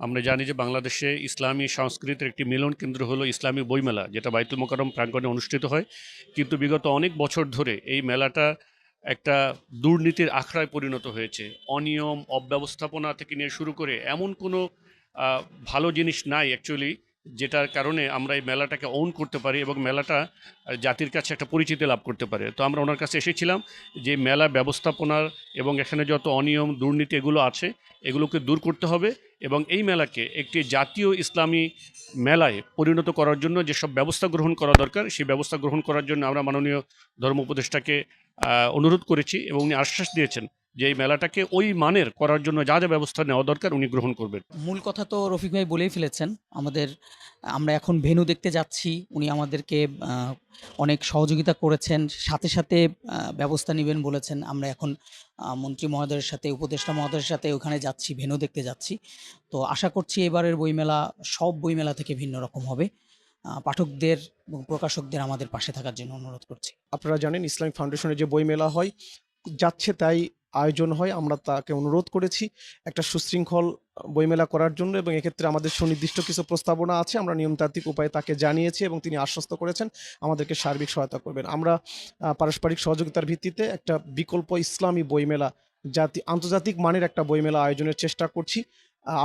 আমরা জানি যে বাংলাদেশে ইসলামী সংস্কৃতির একটি মিলন কেন্দ্র হলো ইসলামী বইমেলা, যেটা বাইতুল মোকাররম প্রাঙ্গণে অনুষ্ঠিত হয়। কিন্তু বিগত অনেক বছর ধরে এই মেলাটা একটা দুর্নীতির আখড়ায় পরিণত হয়েছে। অনিয়ম, অব্যবস্থাপনা থেকে নিয়ে শুরু করে এমন কোনো ভালো জিনিস নাই অ্যাকচুয়ালি যেটার কারণে আমরা এই মেলাটাকে ওন করতে পারি এবং মেলাটা জাতির কাছে একটা পরিচিতি লাভ করতে পারে। তো আমরা ওনার কাছে এসেছিলাম যে মেলা ব্যবস্থাপনার এবং এখানে যত অনিয়ম, দুর্নীতি এগুলো আছে, এগুলোকে দূর করতে হবে। এবং এই মেলাকে একটি জাতীয় ইসলামী মেলায় পরিণত করার জন্য যেসব ব্যবস্থা গ্রহণ করা দরকার, সেই ব্যবস্থা গ্রহণ করার জন্য আমরা মাননীয় ধর্ম উপদেষ্টাকে অনুরোধ করেছি এবং উনি আশ্বাস দিয়েছেন। যে এই মেলাটাকে ওই মানের করার জন্য যা যা ব্যবস্থা নেওয়া দরকার উনি গ্রহণ করবেন। মূল কথা তো রফিক ভাই বলেই ফেলেছেন আমাদের আমরা এখন ভেনু দেখতে যাচ্ছি উনি আমাদেরকে অনেক সহযোগিতা করেছেন সাথে সাথে ব্যবস্থা নেবেন বলেছেন আমরা এখন মন্ত্রী মহোদয়ের সাথে উপদেষ্টা মহোদয়ের সাথে ওখানে যাচ্ছি ভেনু দেখতে যাচ্ছি। তো আশা করছি এবারের বইমেলা সব বইমেলা থেকে ভিন্ন রকম হবে। পাঠকদের এবং প্রকাশকদের আমাদের পাশে থাকার জন্য অনুরোধ করছি। আপনারা জানেন ইসলামিক ফাউন্ডেশনের যে বইমেলা হয় যাচ্ছে তাই আয়োজন হয়। আমরা তাকে অনুরোধ করেছি একটা সুশৃঙ্খল, বইমেলা করার জন্য এবং এক্ষেত্রে আমাদের সুনির্দিষ্ট কিছু প্রস্তাবনা আছে। আমরা নিয়মতান্ত্রিক উপায়ে তাকে জানিয়েছি এবং তিনি আশ্বস্ত করেছেন আমাদেরকে সার্বিক সহায়তা করবেন। আমরা পারস্পরিক সহযোগিতার ভিত্তিতে একটা বিকল্প ইসলামী বইমেলা, জাতি, আন্তর্জাতিক মানের একটা বইমেলা আয়োজনের চেষ্টা করছি।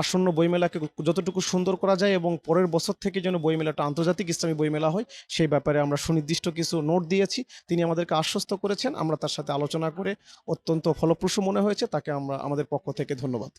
আসন্ন বইমেলাকে যতটুকু সুন্দর করা যায় এবং পরের বছর থেকে যেন বইমেলাটা আন্তর্জাতিক ইসলামী বইমেলা হয়, সেই ব্যাপারে আমরা সুনির্দিষ্ট কিছু নোট দিয়েছি। তিনি আমাদেরকে আশ্বস্ত করেছেন, আমরা তার সাথে আলোচনা করে অত্যন্ত ফলপ্রসূ মনে হয়েছে, তাকে আমরা আমাদের পক্ষ থেকে ধন্যবাদ।